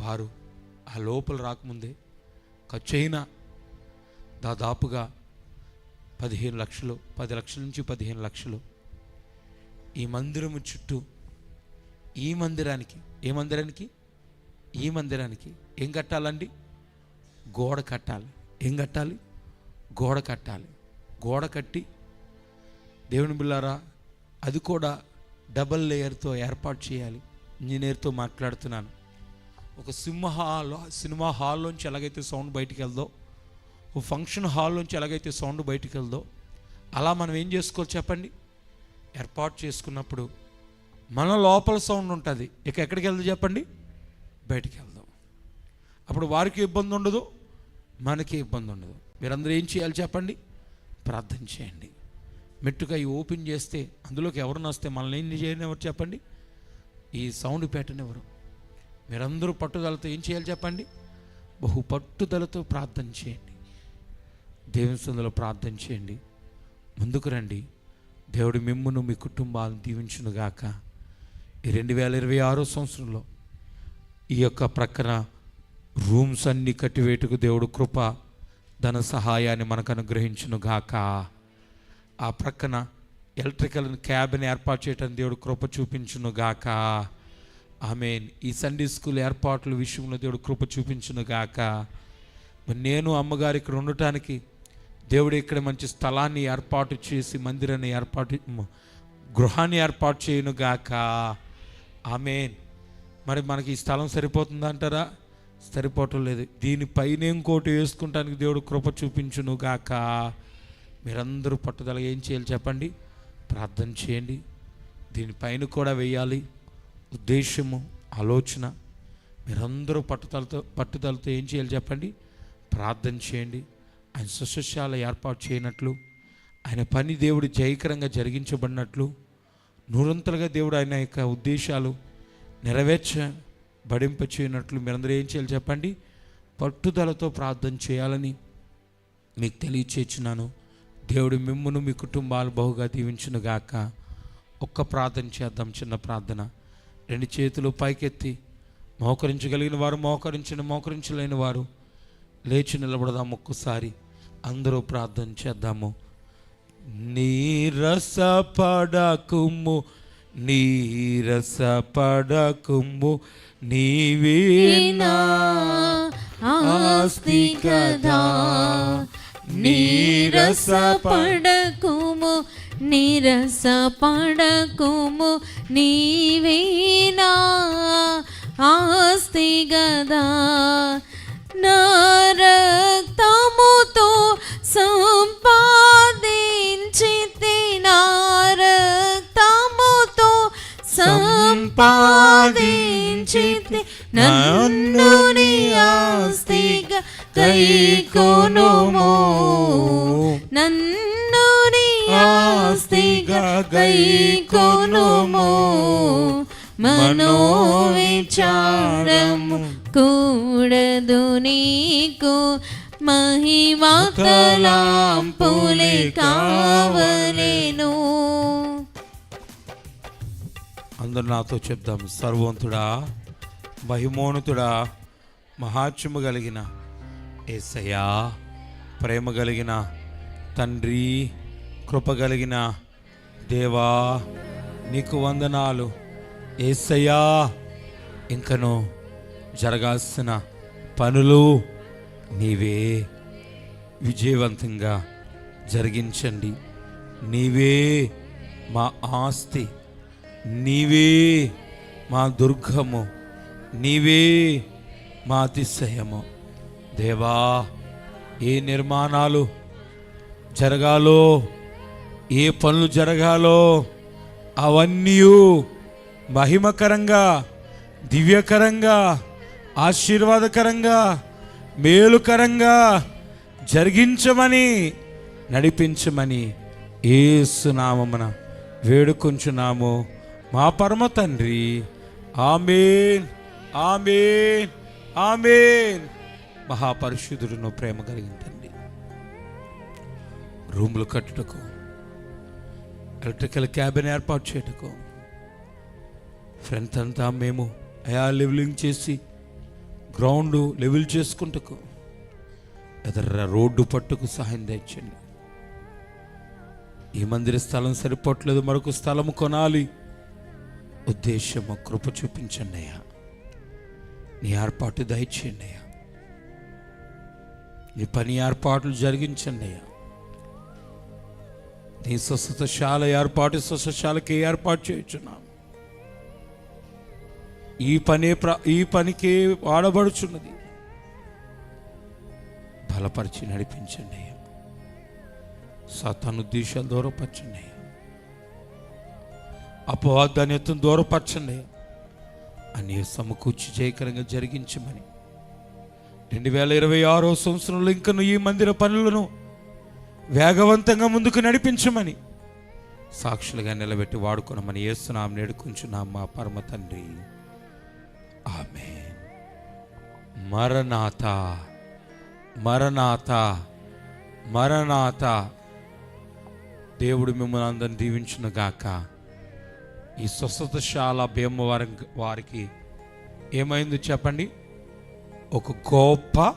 వారు ఆ లోపల రాకముందే ఖర్చు అయినా దాదాపుగా పదిహేను లక్షలు పది లక్షల నుంచి పదిహేను లక్షలు ఈ మందిరము చుట్టూ ఈ మందిరానికి ఏ మందిరానికి? ఈ మందిరానికి ఏం కట్టాలండి? గోడ కట్టాలి. ఏం కట్టాలి? గోడ కట్టాలి. గోడ కట్టి దేవుని బిల్లారా అది కూడా డబల్ లేయర్తో ఏర్పాటు చేయాలి. ఇంజనీర్తో మాట్లాడుతున్నాను. ఒక సినిమా హాల్ సినిమా హాల్లోంచి ఎలాగైతే సౌండ్ బయటికి వెళ్దో ఒక ఫంక్షన్ హాల్లోంచి ఎలాగైతే సౌండ్ బయటికి వెళ్దో అలా మనం ఏం చేసుకోవాలి చెప్పండి? ఏర్పాటు చేసుకున్నప్పుడు మన లోపల సౌండ్ ఉంటుంది. ఇక ఎక్కడికి వెళ్దాం చెప్పండి? బయటికి వెళ్దాం అప్పుడు వారికి ఇబ్బంది ఉండదు మనకి ఇబ్బంది ఉండదు. మీరందరూ ఏం చేయాలి చెప్పండి? ప్రార్థన చేయండి. మెట్టుగా ఈ ఓపెన్ చేస్తే అందులోకి ఎవరిని వస్తే మనల్ని ఏం చేయనివ్వరు చెప్పండి? ఈ సౌండ్ పెట్టనివ్వరు. మీరందరూ పట్టుదలతో ఏం చేయాలి చెప్పండి? బహు పట్టుదలతో ప్రార్థన చేయండి. దేవుని సందులో ప్రార్థన చేయండి. ముందుకు రండి. దేవుడు మిమ్మును మీ కుటుంబాలను దీవించునుగాక ఈ రెండు వేల ఇరవై ఆరో సంవత్సరంలో ఈ యొక్క ప్రక్కన రూమ్స్ అన్ని కట్టివేటుకు దేవుడు కృప ధన సహాయాన్ని మనకు అనుగ్రహించునుగాక ఆ ప్రక్కన ఎలక్ట్రికల్ క్యాబిన్ ఏర్పాటు చేయడానికి దేవుడు కృప చూపించును గాక. ఆమెన్. ఈ సండే స్కూల్ ఏర్పాట్ల విషయంలో దేవుడు కృప చూపించును గాక. నేను అమ్మగారు ఇక్కడ ఉండటానికి దేవుడు ఇక్కడ మంచి స్థలాన్ని ఏర్పాటు చేసి మందిరాన్ని ఏర్పాటు గృహాన్ని ఏర్పాటు చేయను గాక. ఆమెన్. మరి మనకి ఈ స్థలం సరిపోతుందంటారా సరిపోవటం లేదు. దీనిపైన ఇంకోటి వేసుకుంటానికి దేవుడు కృప చూపించును గాక. మీరందరూ పట్టుదల ఏం చేయాలి చెప్పండి? ప్రార్థన చేయండి. దీనిపైన కూడా వేయాలి. ఉద్దేశము ఆలోచన మీరందరూ పట్టుదలతో పట్టుదలతో ఏం చేయాలి చెప్పండి? ప్రార్థన చేయండి. ఆయన సుశస్యాల ఏర్పాటు చేయనట్లు ఆయన పని దేవుడు జయకరంగా జరిగించబడినట్లు నూరంతలుగా దేవుడు ఆయన యొక్క ఉద్దేశాలు నెరవేర్చ బడింప చేయనట్లు మీరందరూ ఏం చేయాలి చెప్పండి? పట్టుదలతో ప్రార్థన చేయాలని మీకు తెలియచేస్తున్నాను. దేవుడు మిమ్మును మీ కుటుంబాలు బహుగా దీవించునుగాక. ఒక్క ప్రార్థన చేద్దాం చిన్న ప్రార్థన. రెండు చేతులు పైకెత్తి మోకరించగలిగిన వారు మోకరించిన మోకరించలేని వారు లేచి నిలబడదాం ఒక్కసారి. అందరూ ప్రార్థన చేద్దాము. నీరస పడకుము నీరస పడకుము నీవేనా ఆస్తి కదా నీరస నిరస పడకుము నీవేనా? ఆస్తి గదా? నా రక్తముతో సంపాదించితి నా సంపాదించితి నన్ను నీ ఆస్తిగా కైకొనుము నన్ను ఆస్తిగా మనోవిచారము కూడదు నీకు. మహిమా తలాంపులే కావలేను. అందరు నాతో చెప్దాం సర్వంతుడా మహిమోనుతుడా మహాత్యము కలిగిన ఏసయ్యా ప్రేమ కలిగిన తండ్రి కృప కలిగిన దేవా నీకు వందనాలు. ఏసయ్యా ఇంకను జరగాల్సిన పనులు నీవే. విజయవంతంగా జరిగించండి. నీవే మా ఆస్తి. నీవే మా దుర్గము. నీవే మా అతిశయము. దేవా ఏ నిర్మాణాలు జరగాలో ఏ పనులు జరగాలో అవన్నీ మహిమకరంగా దివ్యకరంగా ఆశీర్వాదకరంగా మేలుకరంగా జరిగించమని నడిపించమని ఏసునామమున వేడుకొంచున్నాము. మా పరమ తండ్రి ఆమెన్ ఆమెన్ ఆమెన్. మహాపరిశుద్ధుడును ప్రేమ కలిగిన తండ్రి రూములు కట్టుటకు ఎలక్ట్రికల్ క్యాబిన్ ఏర్పాటు చేయటకు. ఫ్రెండ్స్ అంతా మేము అయా లెవెలింగ్ చేసి గ్రౌండ్ లెవెల్ చేసుకుంటకు. ఎదర రోడ్డు పట్టుకు సహాయం తెచ్చండి. ఈ మందిర స్థలం సరిపోవట్లేదు మరొక స్థలము కొనాలి. ఉద్దేశము కృప చూపించండి అయ్యా. నీ ఏర్పాటు దయచేయండి అయ్యా. నీ పని ఏర్పాట్లు జరిగించండి అయ్యా. నీ స్వస్థతశాల ఏర్పాటు స్వస్థశాలకి ఏర్పాటు చేయుచున్నాం ఈ పనే ప్ర ఈ పనికి వాడబడుచున్నది. బలపరిచి నడిపించండి అయ్యా. ఉద్దేశాలు దూరపరచండి అయ్యా. అపవాదాన్యత్వం దూరపరచండి అయ్యా. సమకూర్చి జయకరంగా జరిగించమని. రెండు వేల ఇరవై ఆరో సంవత్సరంలో ఇంకను ఈ మందిర పనులను వేగవంతంగా ముందుకు నడిపించమని. సాక్షులుగా నిలబెట్టి వాడుకున్నామని ఏస్తున్నాం నేడుకుంటున్నాం మా పరమ తండ్రి. ఆమె మరణాత మరణాత మరణాత. దేవుడు మిమ్మల్ని అందరిని దీవించిన గాక. ఈ స్వస్థతశాల భీమవారి వారికి ఏమైంది చెప్పండి? ఒక గొప్ప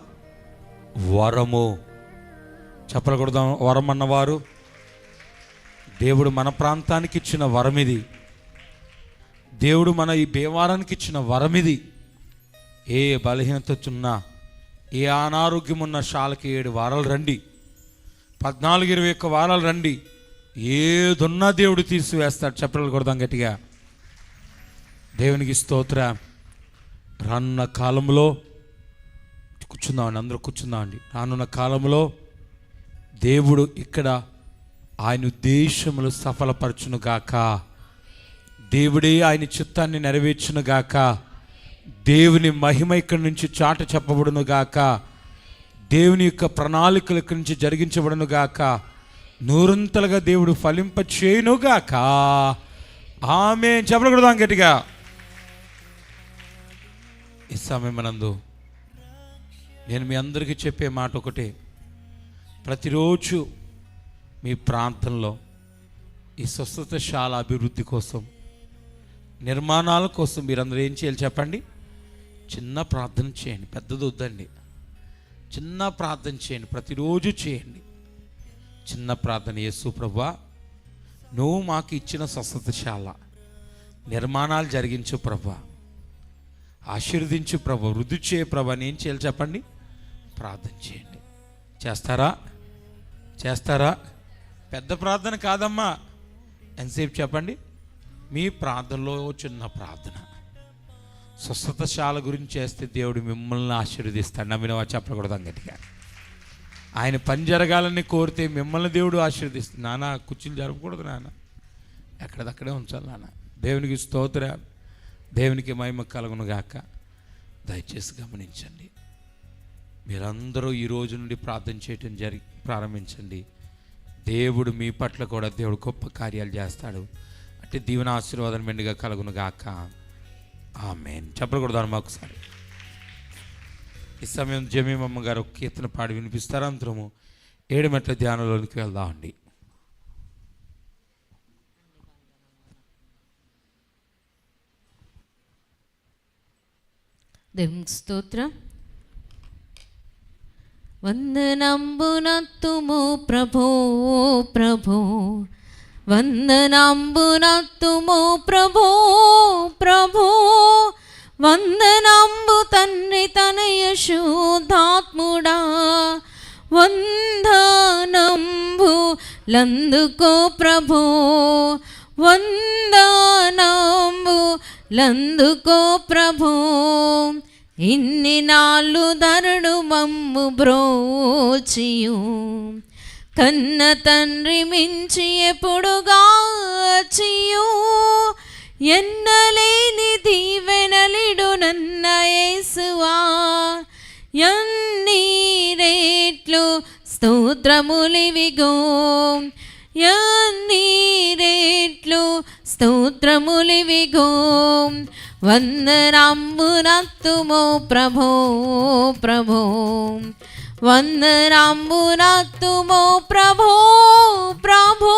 వరము. చెప్పకూడదాం వరం అన్నవారు దేవుడు మన ప్రాంతానికి ఇచ్చిన వరం ఇది దేవుడు మన ఈ భీమవారానికి ఇచ్చిన వరం ఇది ఏ బలహీనత ఉన్నా ఏ అనారోగ్యం ఉన్న శాలకి ఏడు వారాలు రండి. పద్నాలుగు ఇరవై ఒక్క వారాలు రండి. ఏదున్నా దేవుడు తీసివేస్తాడు. చెప్పలు కొడదాం గట్టిగా. దేవునికి స్తోత్ర. రానున్న కాలంలో కూర్చుందామండి అందరూ కూర్చుందామండి. రానున్న కాలంలో దేవుడు ఇక్కడ ఆయన ఉద్దేశములు సఫలపరచును గాక దేవుడే ఆయన చిత్తాన్ని నెరవేర్చునుగాక. దేవుని మహిమ ఇక్కడి నుంచి చాట చెప్పబడునుగాక. దేవుని యొక్క ప్రణాళికలు ఇక్కడి నుంచి జరిగించబడునుగాక. నూరంతలుగా దేవుడు ఫలింప చేయను గాక ఆమె చెప్పకూడదాం గట్టిగా. ఈ సమయమనందు నేను మీ అందరికీ చెప్పే మాట ఒకటే. ప్రతిరోజు మీ ప్రాంతంలో ఈ స్వస్థతశాల అభివృద్ధి కోసం నిర్మాణాల కోసం మీరందరూ ఏం చేయాలి చెప్పండి? చిన్న ప్రార్థన చేయండి. పెద్దది వద్దండి చిన్న ప్రార్థన చేయండి. ప్రతిరోజు చేయండి. చిన్న ప్రార్థన యేసు ప్రభా నువ్వు మాకు ఇచ్చిన స్వస్థతశాల నిర్మాణాలు జరిగించు ప్రభా ఆశీర్వదించు ప్రభా వృద్ధి చేయ ప్రభా ఏం చేయాలి చెప్పండి? ప్రార్థన చేయండి. చేస్తారా? చేస్తారా? పెద్ద ప్రార్థన కాదమ్మా. ఎంతసేపు చెప్పండి? మీ ప్రార్థనలో చిన్న ప్రార్థన. స్వస్థతశాల గురించి చేస్తే దేవుడు మిమ్మల్ని ఆశీర్వదిస్తాడు. నమ్మిన చెప్పకూడదు గట్టిగా ఆయన పని జరగాలని కోరితే మిమ్మల్ని దేవుడు ఆశీర్వదిస్తుంది నాన్న కుర్చీలు జరగకూడదు నాన్న ఎక్కడదక్కడే ఉంచాలి నాన్న దేవునికి స్తోత్ర. దేవునికి మహిమ కలుగును గాక దయచేసి గమనించండి. మీరందరూ ఈ రోజు నుండి ప్రార్థన చేయటం జరి ప్రారంభించండి. దేవుడు మీ పట్ల కూడా దేవుడు గొప్ప కార్యాలు చేస్తాడు. అంటే దీవెన ఆశీర్వాదం మెండుగా కలుగును గాక ఆమెన్. చెప్పకూడదు మాకు ఒకసారి ఈ సమయం జమీమమ్మ గారు ఒక కీర్తన పాడి వినిపిస్తారు. అంతరము ఏడు మెట్ల ధ్యానంలోనికి వెళ్దామండి. దేవునికి స్తోత్రం. వందనంబునత్తుము ప్రభో ప్రభో వందనంబునత్తుము ప్రభో ప్రభో వందనంబు తండ్రి తనయ శుద్ధాత్ముడా వందనంబు లందుకో ప్రభో వందనంబు లందుకో ప్రభో ఇన్ని నాళ్ళు ధరుడు మమ్ము బ్రోచియు. కన్న తండ్రి మించి ఎప్పుడుగాచియు ఎన్నలేని దీవెనలిడు నన్న యేసువా. ఎన్ని రేట్లు స్తోత్రములివిగో. ఎన్ని రేట్లు స్తోత్రములివిగో. వందనాంబునత్తుమో ప్రభో ప్రభో. వందనాంబునత్తుమో ప్రభో ప్రభో.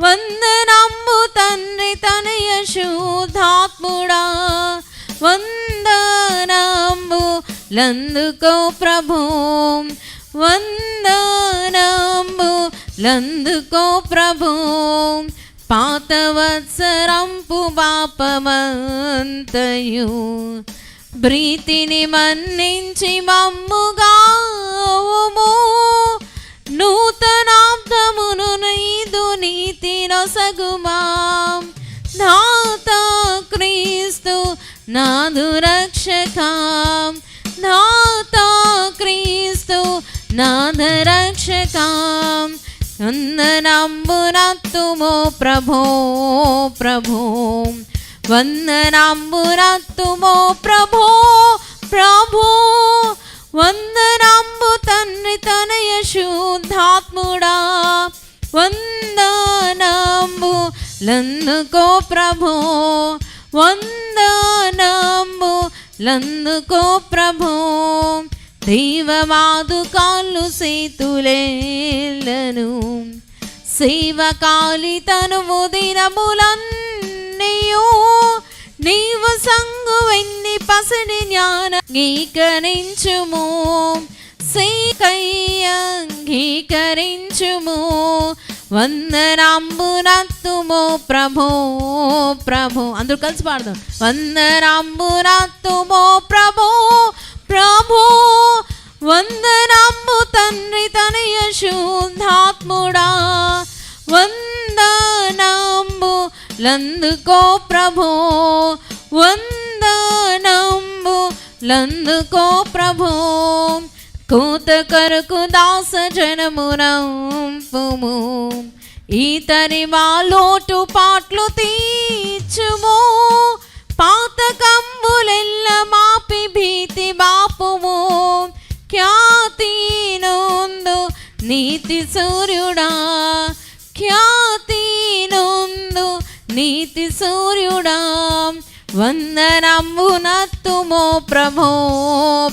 వందనాంబు తండ్రి తనయ శుద్ధాత్ముడా వందనాంబు లందుకో ప్రభో. వందనాంబు లందుకో ప్రభో. పాతవత్సరంపు పాపమంతయు. ప్రీతిని మన్నించి మమ్ముగావుము. నూతనాబ్దమును నీదు నీతి నొసగుమా. నాత క్రీస్తు నాదు రక్షక. నాత క్రీస్తు నాద రక్షక. వందనాంబునత్తుమో ప్రభో ప్రభో. వందనాంబునత్తుమో ప్రభో ప్రభో. వందనాంబు తండ్రి తనయ శుద్ధాత్ముడా వందనాంబు లందుకో ప్రభో. వందనాంబు లందుకో ప్రభో. దైవమాదు కాళ్ళు సేతులేలను సేవకాలి తనువు దినములన్నయో నీవు సంగు వెన్ని పసిడి జ్ఞాన అంగీకరించుము సేకయ్య అంగీకరించుము వందనాంబునత్తుమో ప్రభో ప్రభో. అందరూ కలిసి పాడదాం. వందరాంబునత్తుమో ప్రభో ప్రభో. వందనాంబు తండ్రి తనయ శుద్ధాత్ముడా వందనాంబు లందుకో ప్రభో. వందనంబు లందుకో ప్రభో. కూత కరకు దాస జనమునంపుము ఈతని మా లోటు పాట్లు తీర్చుము. పాత నీతి సూర్యుడా ఖ్యాతి నొందు నీతి సూర్యుడా వందనంబునత్తుమో ప్రభో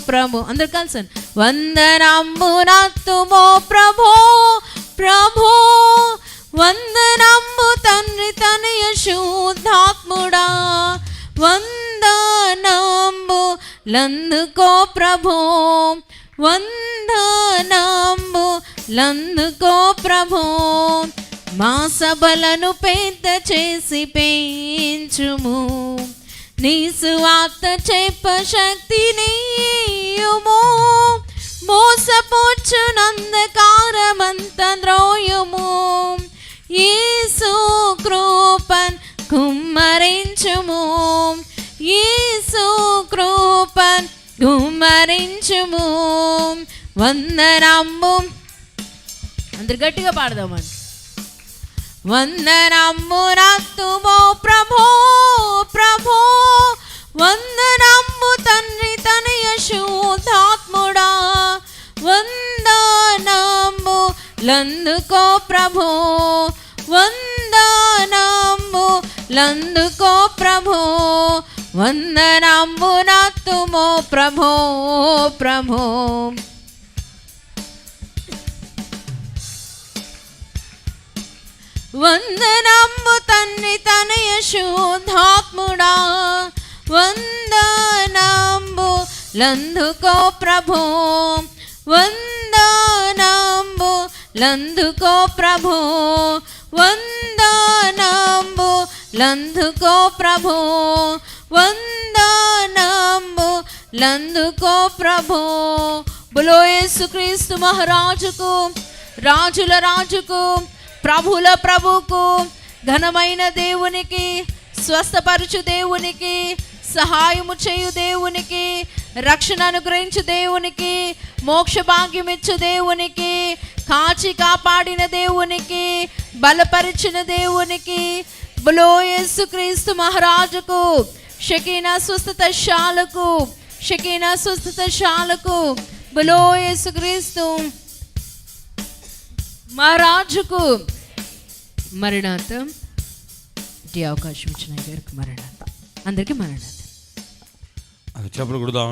ప్రభో. అందరు కలిసి వందనంబునత్తుమో ప్రభో ప్రభో వందనంబు తండ్రి తనయ శుద్ధాత్ముడా వందనంబు లందుకో ప్రభో వందనంబు లందుకో ప్రభో మా సభలను పెద్ద చేసి పెంచుము. నీ సువార్త చెప్ప శక్తి నీయుము. మోసపోచ్చు నందకారమంత ద్రోయుము. యేసు కృపన్ కుమ్మరించుము. యేసు కృపన్ కుమ్మరించుము. వందనమ్ము అందరు గట్టిగా పాడదామండి. వందనమ్మునత్తుమో ప్రభో ప్రభో వందనమ్ము తండ్రి తనయ శుద్ధాత్ముడా వందనమ్ము లందుకో ప్రభో వందనమ్ము లందుకో ప్రభో వందనమ్మునత్తుమో ప్రభో ప్రభో. వందనమ్ము తన్ని తనయ శుద్ధాత్ముడా వందనంబు లందుకో ప్రభో. వందనంబు లందుకో ప్రభో. వందనంబు లందుకో ప్రభో. వందనంబు లందుకో ప్రభో. బులో యేసుక్రీస్తు మహారాజుకు రాజుల రాజుకు ప్రభుల ప్రభుకు ఘనమైన దేవునికి స్వస్థపరచు దేవునికి సహాయము చేయు దేవునికి రక్షణ అనుగ్రహించు దేవునికి మోక్ష భాగ్యం ఇచ్చు దేవునికి కాచి కాపాడిన దేవునికి బలపరిచిన దేవునికి బులో క్రీస్తు మహారాజుకు షకీనా స్వస్థత శాలకు షకీనా స్వస్థత శాలకు బులో క్రీస్తు మహారాజుకు మరణాత. ఈ అవకాశం ఇచ్చిన గారికి మరణాత. అందరికీ మరణాత. అది కూడా